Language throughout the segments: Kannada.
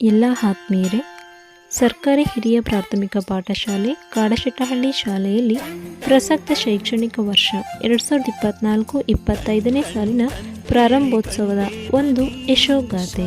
ಎಲ್ಲ ಆತ್ಮೀಯರೇ, ಸರ್ಕಾರಿ ಹಿರಿಯ ಪ್ರಾಥಮಿಕ ಪಾಠಶಾಲೆ, ಕಾಡಶೆಟ್ಟಹಳ್ಳಿ ಶಾಲೆಯಲ್ಲಿ ಪ್ರಸಕ್ತ ಶೈಕ್ಷಣಿಕ ವರ್ಷ ಎರಡು ಸಾವಿರದ ಇಪ್ಪತ್ನಾಲ್ಕು ಇಪ್ಪತ್ತೈದನೇ ಸಾಲಿನ ಪ್ರಾರಂಭೋತ್ಸವದ ಒಂದು ಯಶೋಗಾಥೆ.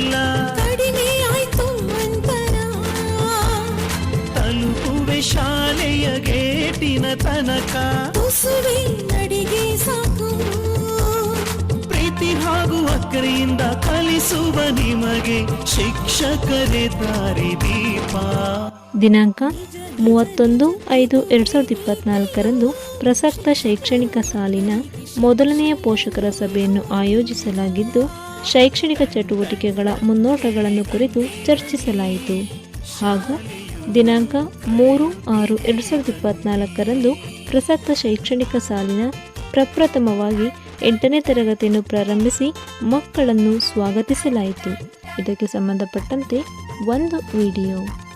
ಶಾಲೆಯ ಗೇಟಿನ ತನಕ ಉಸುವೆ ನಡಿಗೆ ಸಾಕು. ಪ್ರೀತಿ ಹಾಗೂ ಅಕ್ಕರೆಯಿಂದ ಕಲಿಸುವ ನಿಮಗೆ ಶಿಕ್ಷಕರೇ ದಾರಿದೀಪ ದಿನಾಂಕ ಮೂವತ್ತೊಂದು ಐದು ಎರಡು ಸಾವಿರದ ಇಪ್ಪತ್ನಾಲ್ಕರಂದು ಪ್ರಸಕ್ತ ಶೈಕ್ಷಣಿಕ ಸಾಲಿನ ಮೊದಲನೆಯ ಪೋಷಕರ ಸಭೆಯನ್ನು ಆಯೋಜಿಸಲಾಗಿದ್ದು ಶೈಕ್ಷಣಿಕ ಚಟುವಟಿಕೆಗಳ ಮುನ್ನೋಟಗಳನ್ನು ಕುರಿತು ಚರ್ಚಿಸಲಾಯಿತು. ಹಾಗೂ ದಿನಾಂಕ ಮೂರು ಆರು ಎರಡು ಸಾವಿರದ ಇಪ್ಪತ್ತ್ನಾಲ್ಕರಂದು ಪ್ರಸಕ್ತ ಶೈಕ್ಷಣಿಕ ಸಾಲಿನ ಪ್ರಪ್ರಥಮವಾಗಿ ಎಂಟನೇ ತರಗತಿಯನ್ನು ಪ್ರಾರಂಭಿಸಿ ಮಕ್ಕಳನ್ನು ಸ್ವಾಗತಿಸಲಾಯಿತು. ಇದಕ್ಕೆ ಸಂಬಂಧಪಟ್ಟಂತೆ ಒಂದು ವಿಡಿಯೋ.